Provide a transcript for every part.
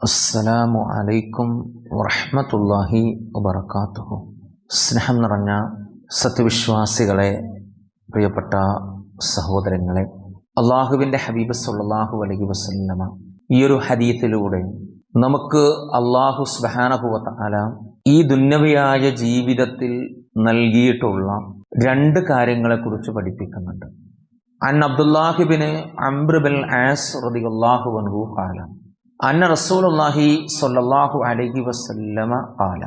അസ്സലാമു അലൈക്കും വറഹ്മത്തുള്ളാഹി വബറകാതുഹു സ്നേഹം നിറഞ്ഞ സത്യവിശ്വാസികളെ പ്രിയപ്പെട്ട സഹോദരങ്ങളെ അള്ളാഹുവിന്റെ ഹബീബ് സല്ലല്ലാഹു അലൈഹി വസല്ലമ ഈ ഒരു ഹദീത്തിലൂടെ നമുക്ക് അള്ളാഹു സുബ്ഹാനഹുവതആല ഈ ദുന്നവിയായ ജീവിതത്തിൽ നൽകിയിട്ടുള്ള രണ്ട് കാര്യങ്ങളെക്കുറിച്ച് പഠിപ്പിക്കുന്നുണ്ട്. അൻ അബ്ദുല്ലാഹിബിന് അംബ്രബിൻ ആസ് റളിയല്ലാഹു അൻഹു ഖാല അന്ന റസൂലുള്ളാഹി സ്വല്ലല്ലാഹു അലൈഹി വസല്ലമ ഖാല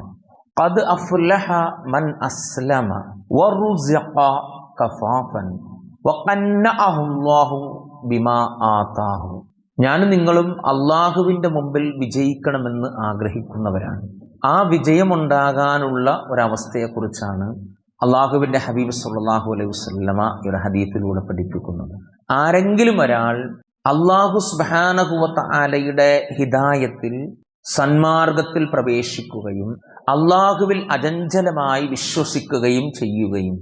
ഖദ് അഫ്ലഹ മൻ അസ്ലമ വറുസിഖ കഫാഫൻ വഖന്നഅഹു അല്ലാഹു ബിമാ ആതാഹു. ഞാനും നിങ്ങളും അള്ളാഹുവിന്റെ മുമ്പിൽ വിജയിക്കണമെന്ന് ആഗ്രഹിക്കുന്നവരാണ്. ആ വിജയമുണ്ടാകാനുള്ള ഒരവസ്ഥയെക്കുറിച്ചാണ് അള്ളാഹുവിന്റെ ഹബീബ് സല്ലാഹു അലൈഹി വസല്ലമ ഈ ഒരു ഹദീഫിലൂടെ പഠിപ്പിക്കുന്നത്. ആരെങ്കിലും ഒരാൾ അള്ളാഹു സുബാനഹുവത്ത ആലയുടെ ഹിദായത്തിൽ സന്മാർഗത്തിൽ പ്രവേശിക്കുകയും അള്ളാഹുവിൽ അജഞ്ചലമായി വിശ്വസിക്കുകയും ചെയ്യുകയും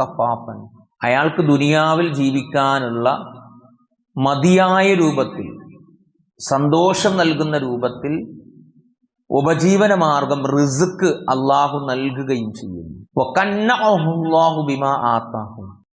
കഫാഫൻ അയാൾക്ക് ദുനിയാവിൽ ജീവിക്കാനുള്ള മതിയായ രൂപത്തിൽ സന്തോഷം നൽകുന്ന രൂപത്തിൽ ഉപജീവന മാർഗം റിസുക്ക് അള്ളാഹു നൽകുകയും ചെയ്യുന്നു.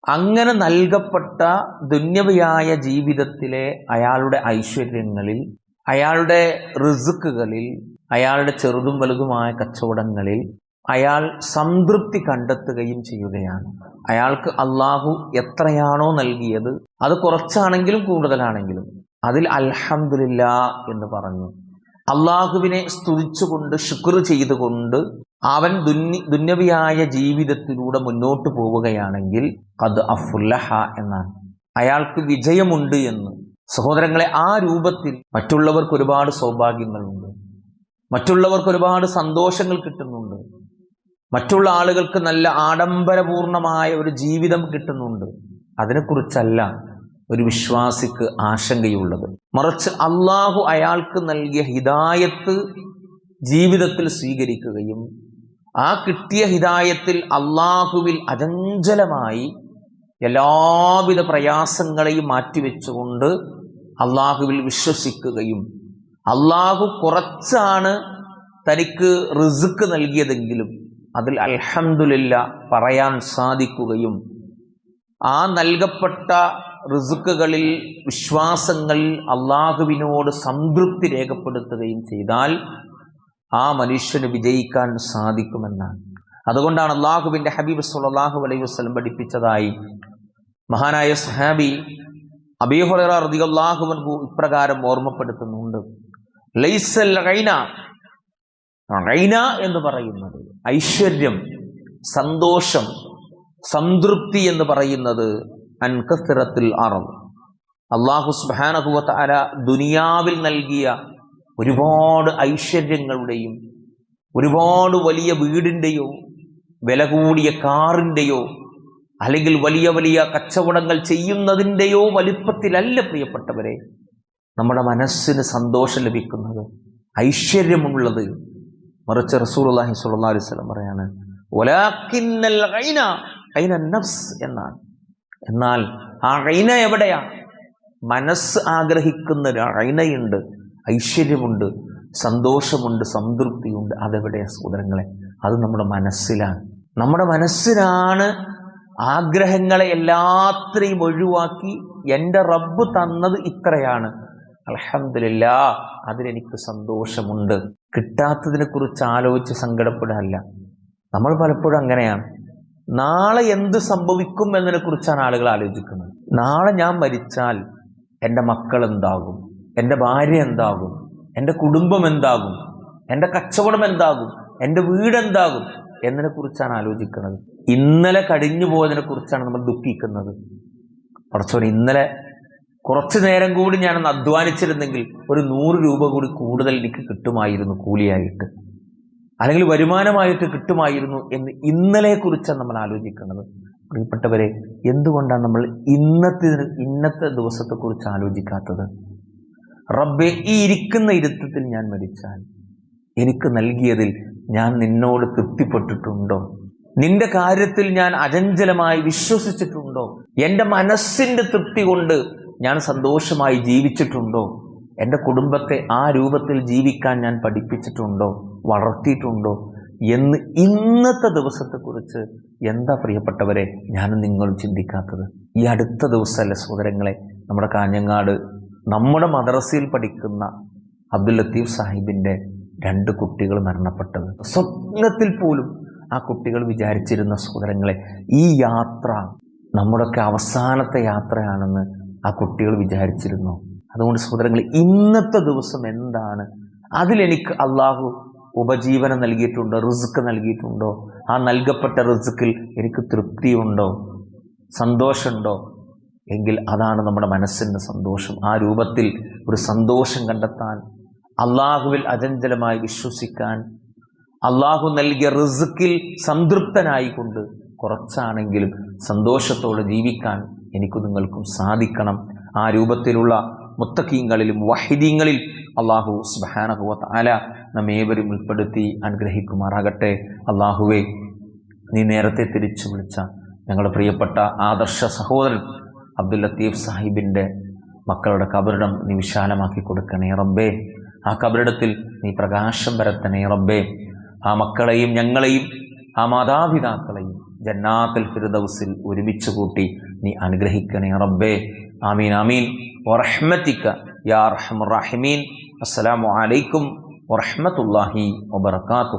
അങ്ങനെ നൽകപ്പെട്ട ദുന്യവയായ ജീവിതത്തിലെ അയാളുടെ ഐശ്വര്യങ്ങളിൽ അയാളുടെ റിസുക്കുകളിൽ അയാളുടെ ചെറുതും വലുതുമായ കച്ചവടങ്ങളിൽ അയാൾ സംതൃപ്തി കണ്ടെത്തുകയും ചെയ്യുകയാണ്. അയാൾക്ക് അള്ളാഹു എത്രയാണോ നൽകിയത് അത് കുറച്ചാണെങ്കിലും കൂടുതലാണെങ്കിലും അതിൽ അൽഹമില്ല എന്ന് പറഞ്ഞു. അള്ളാഹുവിനെ സ്തുതിച്ചുകൊണ്ട് ശുക്ർ ചെയ്തുകൊണ്ട് അവൻ ദുന്നി ദുന്യവിയായ ജീവിതത്തിലൂടെ മുന്നോട്ട് പോവുകയാണെങ്കിൽ അത് അഫുല്ലഹ എന്നാണ്. അയാൾക്ക് വിജയമുണ്ട് എന്ന്. സഹോദരങ്ങളെ ആ രൂപത്തിൽ മറ്റുള്ളവർക്ക് ഒരുപാട് സൗഭാഗ്യങ്ങളുണ്ട്. മറ്റുള്ളവർക്ക് ഒരുപാട് സന്തോഷങ്ങൾ കിട്ടുന്നുണ്ട്. മറ്റുള്ള ആളുകൾക്ക് നല്ല ആഡംബരപൂർണമായ ഒരു ജീവിതം കിട്ടുന്നുണ്ട്. അതിനെക്കുറിച്ചല്ല ഒരു വിശ്വാസിക്ക് ആശങ്കയുള്ളത്. മറിച്ച് അള്ളാഹു അയാൾക്ക് നൽകിയ ഹിദായത്ത് ജീവിതത്തിൽ സ്വീകരിക്കുകയും ആ കിട്ടിയ ഹിതായത്തിൽ അള്ളാഹുവിൽ അചഞ്ചലമായി എല്ലാവിധ പ്രയാസങ്ങളെയും മാറ്റിവെച്ചുകൊണ്ട് അള്ളാഹുവിൽ വിശ്വസിക്കുകയും അള്ളാഹു കുറച്ചാണ് തനിക്ക് റിസുക്ക് നൽകിയതെങ്കിലും അതിൽ അൽഹംദുലില്ല പറയാൻ സാധിക്കുകയും ആ നൽകപ്പെട്ട റിസുക്കുകളിൽ വിശ്വാസങ്ങളിൽ അള്ളാഹുവിനോട് സംതൃപ്തി രേഖപ്പെടുത്തുകയും ചെയ്താൽ ആ മനുഷ്യന് വിജയിക്കാൻ സാധിക്കുമെന്നാണ്. അതുകൊണ്ടാണ് അള്ളാഹുവിന്റെ ഹബീബ് സുല്ലാഹു അലൈഹി വസ്ലം പഠിപ്പിച്ചതായി മഹാനായ സഹാബി അബീഹുറ റദിയല്ലാഹുവൻഹു ഇപ്രകാരം ഓർമ്മപ്പെടുത്തുന്നുണ്ട്. ലൈസൽ റൈന എന്ന് പറയുന്നത് ഐശ്വര്യം സന്തോഷം സംതൃപ്തി എന്ന് പറയുന്നത് അൻകത്തിറത്തിൽ അറവ് അള്ളാഹു സുബാനഹുവത്ത് അല ദുനിയാവിൽ നൽകിയ ഒരുപാട് ഐശ്വര്യങ്ങളുടെയും ഒരുപാട് വലിയ വീടിന്റെയോ വില കൂടിയ കാറിന്റെയോ അല്ലെങ്കിൽ വലിയ വലിയ കച്ചവടങ്ങൾ ചെയ്യുന്നതിന്റെയോ വലിപ്പത്തിലല്ല പ്രിയപ്പെട്ടവരെ നമ്മുടെ മനസ്സിന് സന്തോഷം ലഭിക്കുന്നത് ഐശ്വര്യമുള്ളത്. മറിച്ച് റസൂൽ അള്ളാഹി അലൈഹി സ്വലം പറയാണ് ഐന ഐന നഫ്സ് എന്നാണ്. എന്നാൽ ആ ഐന എവിടെയാ? മനസ്സ് ആഗ്രഹിക്കുന്ന ഒരു ഐനയുണ്ട് ഐശ്വര്യമുണ്ട് സന്തോഷമുണ്ട് സംതൃപ്തിയുണ്ട്. അതെവിടെ സഹോദരങ്ങളെ? അത് നമ്മുടെ മനസ്സിലാണ്. നമ്മുടെ മനസ്സിലാണ് ആഗ്രഹങ്ങളെ എല്ലാത്രയും ഒഴിവാക്കി എന്റെ റബ്ബ് തന്നത് ഇത്രയാണ്. അലഹമില്ല അതിലെനിക്ക് സന്തോഷമുണ്ട്. കിട്ടാത്തതിനെ കുറിച്ച് ആലോചിച്ച് സങ്കടപ്പെടാനല്ല നമ്മൾ പലപ്പോഴും അങ്ങനെയാണ്. നാളെ എന്ത് സംഭവിക്കും എന്നതിനെ കുറിച്ചാണ് ആളുകൾ ആലോചിക്കുന്നത്. നാളെ ഞാൻ മരിച്ചാൽ എന്റെ മക്കൾ എന്താകും എന്റെ ഭാര്യ എന്താകും? എന്റെ കുടുംബം എന്താകും? എന്റെ കച്ചവടം എന്താകും? എന്റെ വീട് എന്താകും? എന്നതിനെ കുറിച്ചാണ് ആലോചിക്കുന്നത്. ഇന്നലെ കടിഞ്ഞു പോയതിനെ കുറിച്ചാണ് നമ്മൾ ദുഃഖിക്കുന്നത്. കുറച്ചോടെ ഇന്നലെ കുറച്ച് നേരം കൂടി ഞാനൊന്ന് അധ്വാനിച്ചിരുന്നെങ്കിൽ ഒരു നൂറ് രൂപ കൂടി കൂടുതൽ എനിക്ക് കിട്ടുമായിരുന്നു കൂലിയായിട്ട്. അല്ലെങ്കിൽ വരുമാനമായിട്ട് കിട്ടുമായിരുന്നു എന്ന് ഇന്നലെ കുറിച്ചാണ് നമ്മൾ ആലോചിക്കുന്നത്. പ്രിയപ്പെട്ടവരെ എന്തുകൊണ്ടാണ് നമ്മൾ ഇന്നത്തെ ഇന്നത്തെ ദിവസത്തെക്കുറിച്ച് ആലോചിക്കാത്തത്? റബ്ബെ ഈ ഇരിക്കുന്ന ഇരുത്തത്തിൽ ഞാൻ മരിച്ചാൽ എനിക്ക് നൽകിയതിൽ ഞാൻ നിന്നോട് തൃപ്തിപ്പെട്ടിട്ടുണ്ടോ? നിന്റെ കാര്യത്തിൽ ഞാൻ അചഞ്ചലമായി വിശ്വസിച്ചിട്ടുണ്ടോ? എന്റെ മനസ്സിന്റെ തൃപ്തി കൊണ്ട് ഞാൻ സന്തോഷമായി ജീവിച്ചിട്ടുണ്ടോ? എന്റെ കുടുംബത്തെ ആ രൂപത്തിൽ ജീവിക്കാൻ ഞാൻ പഠിപ്പിച്ചിട്ടുണ്ടോ? വളർത്തിയിട്ടുണ്ടോ? എന്ന് ഇന്നത്തെ ദിവസത്തെക്കുറിച്ച് എന്താ പ്രിയപ്പെട്ടവരെ ഞാൻ നിങ്ങളും ചിന്തിക്കാത്തത്? ഈ അടുത്ത ദിവസമല്ലേ സഹോദരങ്ങളെ നമ്മുടെ കാഞ്ഞങ്ങാട് നമ്മുടെ മദ്രസയിൽ പഠിക്കുന്ന അബ്ദുൽ ലത്തീഫ് സാഹിബിന്റെ രണ്ട് കുട്ടികൾ മരണപ്പെട്ടത്. സ്വപ്നത്തിൽ പോലും ആ കുട്ടികൾ വിചാരിച്ചിരുന്ന സഹോദരങ്ങളെ ഈ യാത്ര നമ്മുടെയൊക്കെ അവസാനത്തെ യാത്രയാണെന്ന് ആ കുട്ടികൾ വിചാരിച്ചിരുന്നു. അതുകൊണ്ട് സഹോദരങ്ങൾ ഇന്നത്തെ ദിവസം എന്താണ്? അതിലെനിക്ക് അള്ളാഹു ഉപജീവനം നൽകിയിട്ടുണ്ടോ? റിസ്ക് നൽകിയിട്ടുണ്ടോ? ആ നൽകപ്പെട്ട റിസ്ക്കിൽ എനിക്ക് തൃപ്തിയുണ്ടോ? സന്തോഷമുണ്ടോ? എങ്കിൽ അതാണ് നമ്മുടെ മനസ്സിന്റെ സന്തോഷം. ആ രൂപത്തിൽ ഒരു സന്തോഷം കണ്ടെത്താൻ അള്ളാഹുവിൽ അചഞ്ചലമായി വിശ്വസിക്കാൻ അള്ളാഹു നൽകിയ റിസുക്കിൽ സംതൃപ്തനായിക്കൊണ്ട് കുറച്ചാണെങ്കിലും സന്തോഷത്തോടെ ജീവിക്കാൻ എനിക്ക് നിങ്ങൾക്കും സാധിക്കണം. ആ രൂപത്തിലുള്ള മുത്തക്കീങ്ങളിലും വഹിദീങ്ങളിൽ അള്ളാഹു സുബാനഹുവത്ത് ആല നമ്മേവരും ഉൾപ്പെടുത്തി അനുഗ്രഹിക്കുമാറാകട്ടെ. അള്ളാഹുവെ നീ നേരത്തെ തിരിച്ചു വിളിച്ച ഞങ്ങളുടെ പ്രിയപ്പെട്ട ആദർശ സഹോദരൻ അബ്ദുൽ ലത്തീഫ് സാഹിബിന്റെ മക്കളുടെ കബറിടം നീ വിശാലമാക്കി കൊടുക്കണേ റബ്ബേ. ആ കബറിടത്തിൽ നീ പ്രകാശം വരത്തണേ റബ്ബേ. ആ മക്കളെയും ഞങ്ങളെയും ആ മാതാപിതാക്കളെയും ജന്നാത്തുൽ ഫിർദൗസിൽ ഒരുമിച്ച് കൂട്ടി നീ അനുഗ്രഹിക്കണേ റബ്ബേ. ആമീൻ ആമീൻ. വറഹ്മത്തിക്ക യാ റഹ്മുർ റഹീമീൻ. അസ്സലാമു അലൈക്കും വറഹ്മത്തുള്ളാഹി വബറകാതുഹു.